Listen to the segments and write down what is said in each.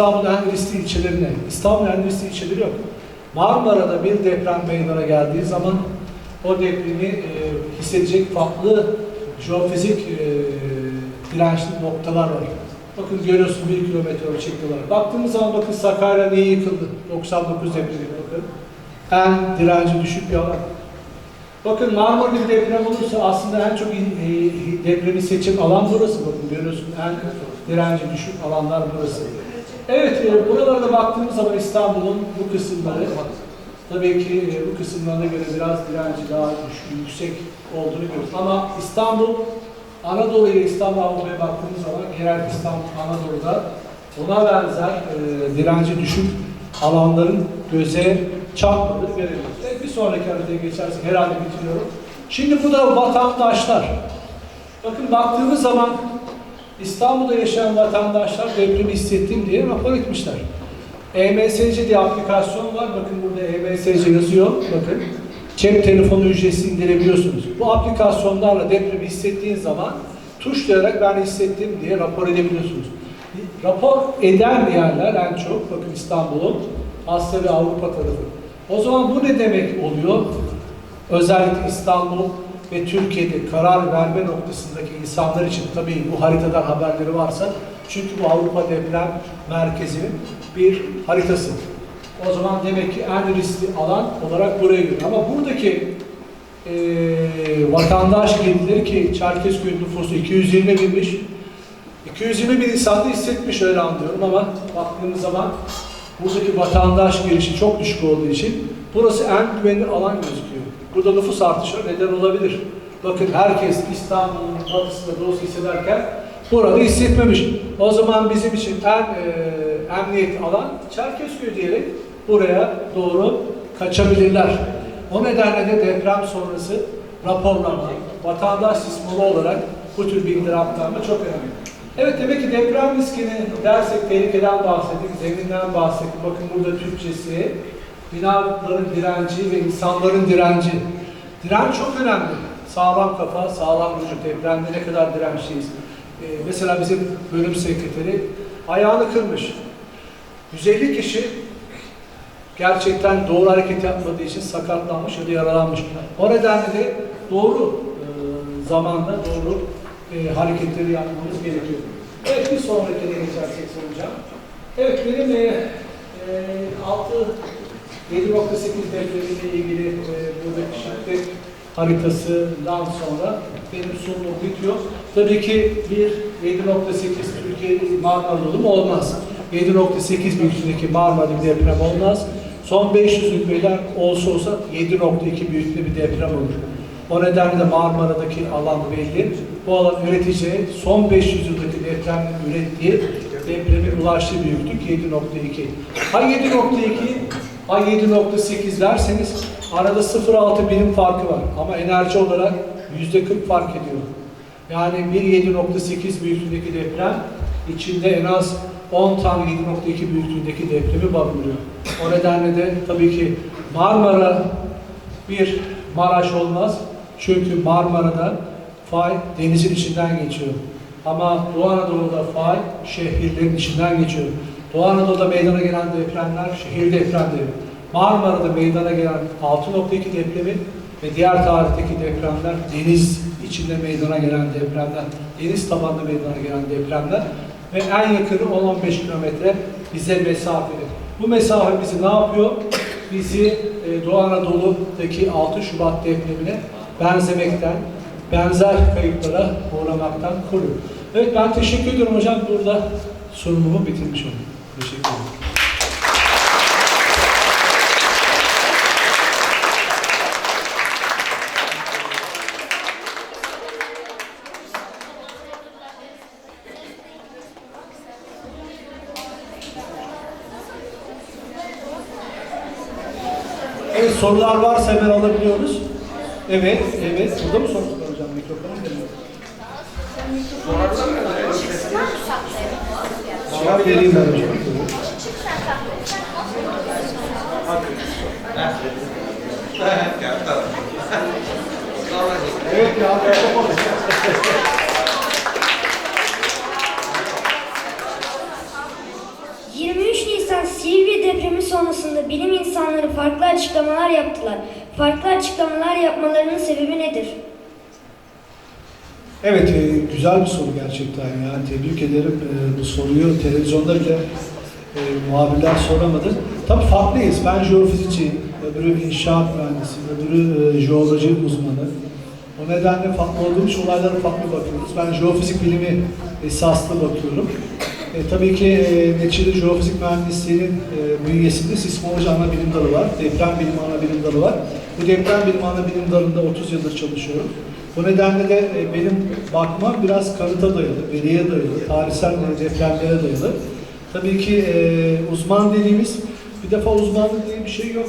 İstanbul'un en riskli ilçelerine. İstanbul'un en riskli ilçeleri yok. Marmara'da bir deprem meydana geldiği zaman o depremi e, hissedecek farklı jeofizik e, dirençli noktalar var. Bakın görüyorsun bir kilometre ölçekli olarak. Baktığımız zaman bakın Sakarya niye yıkıldı? 99 depremi bakın. En direnci düşük bir alan. Bakın Marmara bir deprem olursa aslında en çok e, depremi seçim alan burası. Bakın görüyorsun en direnci düşük alanlar burası. Evet, e, buralarda baktığımız zaman İstanbul'un bu kısımları tabii ki e, bu kısımlarına göre biraz direnci daha düşük, yüksek olduğunu görüyoruz. Ama İstanbul, Anadolu ile İstanbul Avrupa'ya baktığımız zaman genel İstanbul, Anadolu'da ona benzer e, direnci düşük alanların göze çarpmadığını görebiliyoruz. Evet, bir sonraki haritaya geçersek herhalde bitiriyorum. Şimdi bu da vatandaşlar. Bakın baktığımız zaman İstanbul'da yaşayan vatandaşlar depremi hissettim diye rapor etmişler. EMSC diye aplikasyon var. Bakın burada EMSC yazıyor. Bakın. Cep telefonu ücretsiz indirebiliyorsunuz. Bu aplikasyonlarla depremi hissettiğiniz zaman tuşlayarak ben hissettim diye rapor edebiliyorsunuz. Rapor eden yerler en çok bakın İstanbul'un Asya ve Avrupa tarafı. O zaman bu ne demek oluyor? Özellikle İstanbul ve Türkiye'de karar verme noktasındaki insanlar için tabii bu haritadan haberleri varsa çünkü bu Avrupa Deprem Merkezi'nin bir haritası. O zaman demek ki en riskli alan olarak buraya giriyor. Ama buradaki eee vatandaş gelirleri ki Çerkezköy nüfusu 220 binmiş. 220 bin insan da hissetmiş öyle anlıyorum ama baktığımız zaman buradaki vatandaş girişi çok düşük olduğu için burası en güvenli alan gözüküyor. Burada nüfus artışı neden olabilir. Bakın herkes İstanbul'un batısında doğusu hissederken burada hissetmemiş. O zaman bizim için en e, emniyetli alan Çerkezköy diyerek buraya doğru kaçabilirler. O nedenle de deprem sonrası raporlama, vatandaş sismolu olarak bu tür bilgileri aktarma çok önemli. Evet demek ki deprem riskini dersek tehlikeden bahsettik, zeminden bahsettik. Bakın burada Türkçesi, binaların direnci ve insanların direnci. Direnç çok önemli. Sağlam kafa, sağlam vücut depremde ne kadar dirençliyiz. Ee, mesela bizim bölüm sekreteri ayağını kırmış. 150 kişi gerçekten doğru hareket yapmadığı için sakatlanmış ya da yaralanmış. O nedenle de doğru e, zamanda doğru e, hareketleri yapmamız gerekiyor. Evet bir sonrakine geçersek soracağım. Evet benim e, e, 6 7.8 depremiyle ilgili e, buradaki şiddet haritasından sonra benim sunumum bitiyor. Tabii ki bir 7.8 Türkiye Marmara dolu mu olmaz. 7.8 büyüklüğündeki Marmara deprem olmaz. Son 500 rütbeler olsa olsa 7.2 büyüklüğünde bir deprem olur. O nedenle de Marmara'daki alan belli. Bu alan üreteceği son 500 yıldaki depremlerin ürettiği depremin ulaştığı büyüklük 7.2. Ha 7.2, ha 7.8 derseniz arada 0.6 birim farkı var. Ama enerji olarak %40 fark ediyor. Yani bir 7.8 büyüklüğündeki deprem içinde en az 10 tane 7.2 büyüklüğündeki depremi barındırıyor. O nedenle de tabii ki Marmara bir Maraş olmaz. Çünkü Marmara'da fay denizin içinden geçiyor. Ama Doğu Anadolu'da fay şehirlerin içinden geçiyor. Doğu Anadolu'da meydana gelen depremler şehir depremleri. Marmara'da meydana gelen 6.2 depremi ve diğer tarihteki depremler deniz içinde meydana gelen depremler, deniz tabanında meydana gelen depremler ve en yakını 10-15 kilometre bize mesafeli. Bu mesafe bizi ne yapıyor? Bizi e, Doğu Anadolu'daki 6 Şubat depremine benzemekten, benzer kayıplara uğramaktan koruyor. Evet ben teşekkür ediyorum hocam. Burada sunumumu bitirmiş oldum. Teşekkür ederim. Evet sorular varsa hemen alabiliyoruz. Evet, evet. Burada mı sorunuz hocam? Mikrofonu geliyor? Cevap vereyim ben hocam. Evet ya. mikrofon. 23 Nisan Silivri depremi sonrasında bilim insanları farklı açıklamalar yaptılar. Farklı açıklamalar yapmalarının sebebi nedir? Evet, e, güzel bir soru gerçekten ya. Tebrik ederim e, bu soruyu. Televizyonda bile e, muhabirler soramadı. Tabii farklıyız. Ben jeofizikçiyim, öbürü inşaat mühendisi, öbürü e, jeoloji uzmanı. O nedenle farklı olduğum için olaylara farklı bakıyoruz. Ben jeofizik bilimi esaslı bakıyorum. E, tabii ki e, neticede jeofizik mühendisliğinin e, bünyesinde sismoloji ana bilim dalı var, deprem bilimi ana bilim dalı var. Bu deprem bilimi ana bilim dalında 30 yıldır çalışıyorum. Bu nedenle de e, benim bakmam biraz kanıta dayalı, veriye dayalı, tarihsel depremlere dayalı. Tabii ki e, uzman dediğimiz, bir defa uzmanlık diye bir şey yok.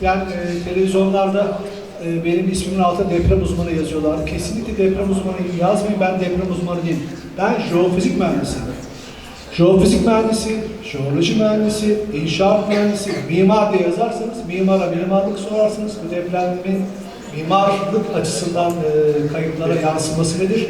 Yani e, televizyonlarda e, benim ismimin altına deprem uzmanı yazıyorlar. Kesinlikle deprem uzmanı yazmayın, ben deprem uzmanı değilim. Ben jeofizik mühendisiyim. Jeofizik mühendisi, jeoloji mühendisi, inşaat mühendisi, mimar diye yazarsanız mimara mimarlık sorarsınız. Bu depremin mimarlık açısından e, kayıplara yansıması nedir?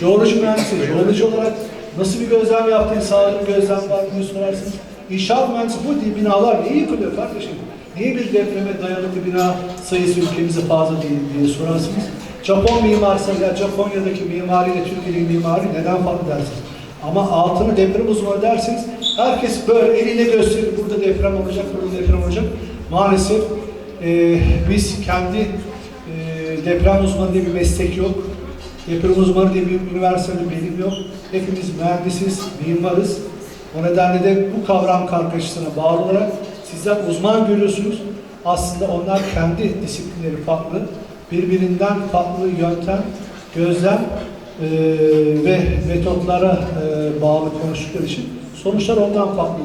Jeoloji mühendisi, jeoloji olarak nasıl bir gözlem yaptığını sağlıklı gözlem var mı sorarsınız. İnşaat mühendisi bu diye binalar niye yıkılıyor kardeşim? Niye bir depreme dayalı bina sayısı ülkemizde fazla değil diye sorarsınız. Japon mimarsa ya Japonya'daki mimariyle Türkiye'deki mimari neden farklı dersiniz? Ama altını deprem uzmanı derseniz herkes böyle eliyle gösterir burada deprem olacak, burada deprem olacak. Maalesef e, biz kendi deprem uzmanı diye bir meslek yok. Deprem uzmanı diye bir üniversitede bilim yok. Hepimiz mühendisiz, mimarız. O nedenle de bu kavram kargaşasına bağlı olarak sizler uzman görüyorsunuz. Aslında onlar kendi disiplinleri farklı. Birbirinden farklı yöntem, gözlem e, ve metotlara e, bağlı konuştukları için sonuçlar ondan farklı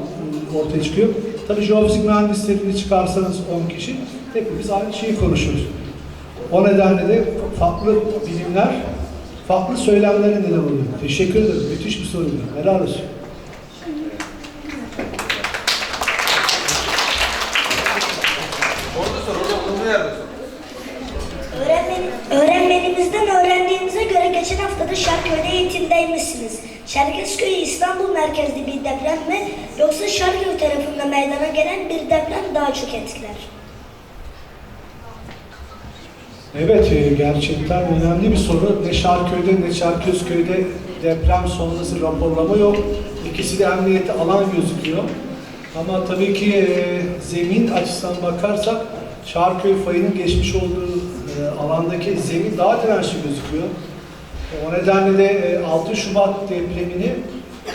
e, ortaya çıkıyor. Tabii jeofizik mühendislerini çıkarsanız 10 kişi hepimiz aynı şeyi konuşuyoruz. O nedenle de farklı bilimler farklı söylemlere neden oluyor. Teşekkür ederim. Müthiş bir soru. Helal olsun. Öğrenmenimizden öğrendiğimize göre geçen hafta da Şarköy'de eğitimdeymişsiniz. Çerkezköy İstanbul merkezli bir deprem mi yoksa Şarköy tarafında meydana gelen bir deprem daha çok etkiler? Evet, e, gerçekten önemli bir soru. Ne Şarköy'de ne Çerkezköy'de deprem sonrası raporlama yok. İkisi de emniyete alan gözüküyor. Ama tabii ki e, zemin açısından bakarsak Şarköy fayının geçmiş olduğu e, alandaki zemin daha dirençli gözüküyor. O nedenle de e, 6 Şubat depremini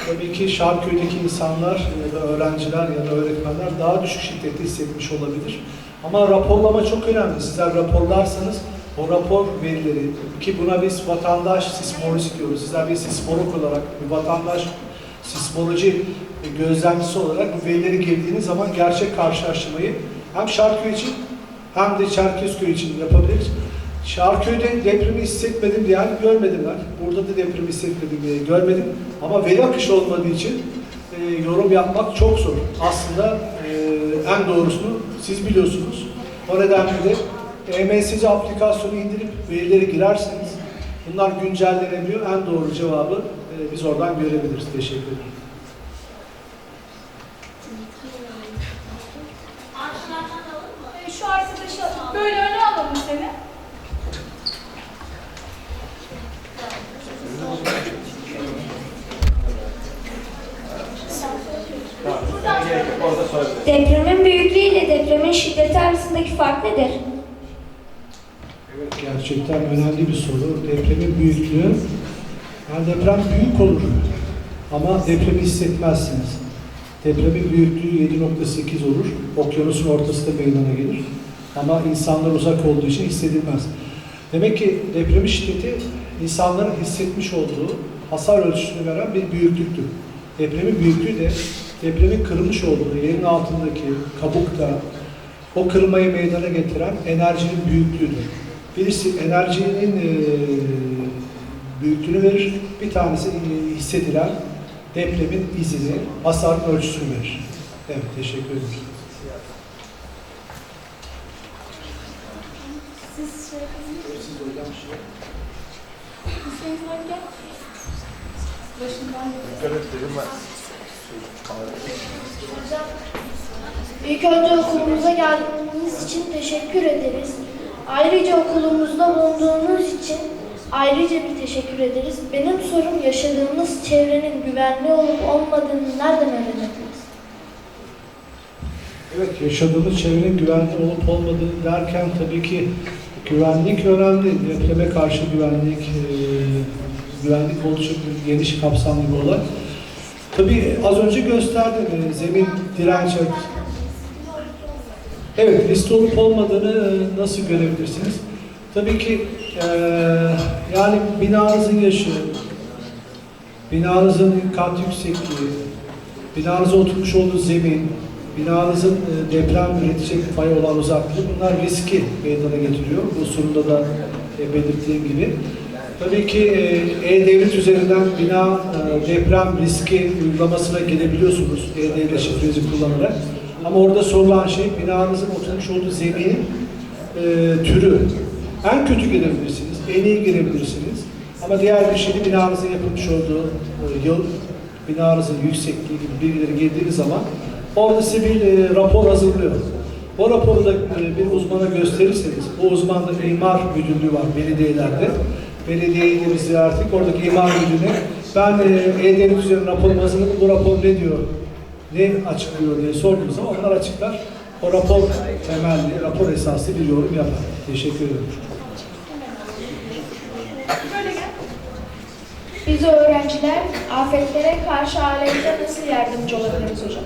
tabii ki Şarköy'deki insanlar ya da öğrenciler ya da öğretmenler daha düşük şiddette hissetmiş olabilir. Ama raporlama çok önemli. Sizler raporlarsanız o rapor verileri ki buna biz vatandaş sismoloji diyoruz. Sizler bir sismolog olarak, bir vatandaş sismoloji gözlemcisi olarak bu verileri girdiğiniz zaman gerçek karşılaştırmayı hem Şarköy için hem de Çerkezköy için yapabiliriz. Şarköy'de depremi hissetmedim diye yani görmedim ben. Burada da depremi hissetmedim diye görmedim. Ama veri akışı olmadığı için e, yorum yapmak çok zor. Aslında e, en doğrusunu siz biliyorsunuz. O nedenle de EMSC aplikasyonu indirip verileri girerseniz bunlar güncellenebiliyor. En doğru cevabı e, biz oradan görebiliriz. Teşekkür ederim. Ee, Şu arkadaşı böyle öne alalım seni. Depremin büyüklüğü ile depremin şiddeti arasındaki fark nedir? Evet, gerçekten önemli bir soru. Depremin büyüklüğü, yani deprem büyük olur ama depremi hissetmezsiniz. Depremin büyüklüğü 7.8 olur, okyanusun ortasında meydana gelir. Ama insanlar uzak olduğu için hissedilmez. Demek ki depremin şiddeti insanların hissetmiş olduğu hasar ölçüsünü veren bir büyüklüktür. Depremin büyüklüğü de depremin kırılmış olduğu yerin altındaki kabukta o kırılmayı meydana getiren enerjinin büyüklüğüdür. Birisi enerjinin e, büyüklüğünü verir, bir tanesi e, hissedilen depremin izini, hasarın ölçüsünü verir. Evet, teşekkür ederim. siz şey şey. Başından Dikkat et dedim ben. İlk önce okulumuza geldiğiniz için teşekkür ederiz. Ayrıca okulumuzda bulunduğunuz için ayrıca bir teşekkür ederiz. Benim sorum yaşadığımız çevrenin güvenli olup olmadığını nereden öğrenebiliriz? Evet, yaşadığımız çevrenin güvenli olup olmadığını derken tabii ki güvenlik önemli. Depreme karşı güvenlik, e, güvenlik oldukça geniş kapsamlı bir olay. Tabii az önce gösterdim, e, zemin direnç Evet, liste olup olmadığını e, nasıl görebilirsiniz? Tabii ki e, yani binanızın yaşı, binanızın kat yüksekliği, binanıza oturmuş olduğu zemin, binanızın e, deprem üretecek payı olan uzaklığı bunlar riski meydana getiriyor. Bu sunumda da belirttiğim gibi. Tabii ki e, E-Devlet üzerinden bina e, deprem riski uygulamasına girebiliyorsunuz E-Devlet şifrenizi kullanarak. Ama orada sorulan şey binanızın oturmuş olduğu zeminin e, türü. En kötü girebilirsiniz, en iyi girebilirsiniz. Ama diğer bir şey de binanızın yapılmış olduğu e, yıl, binanızın yüksekliği gibi bilgileri girdiğiniz zaman orada size bir e, rapor hazırlıyor. O raporu da e, bir uzmana gösterirseniz, o uzmanda imar müdürlüğü var belediyelerde. Belediyeyi ziyaret ettik. Oradaki imar müdürüne ben e, E-Devlet üzerine raporumu hazırladım. Bu rapor ne diyor? Ne açıklıyor diye sorduğumuz zaman onlar açıklar. O rapor temelli, rapor esaslı bir yorum yapar. Teşekkür ederim. Biz öğrenciler afetlere karşı ailemize nasıl yardımcı olabiliriz hocam?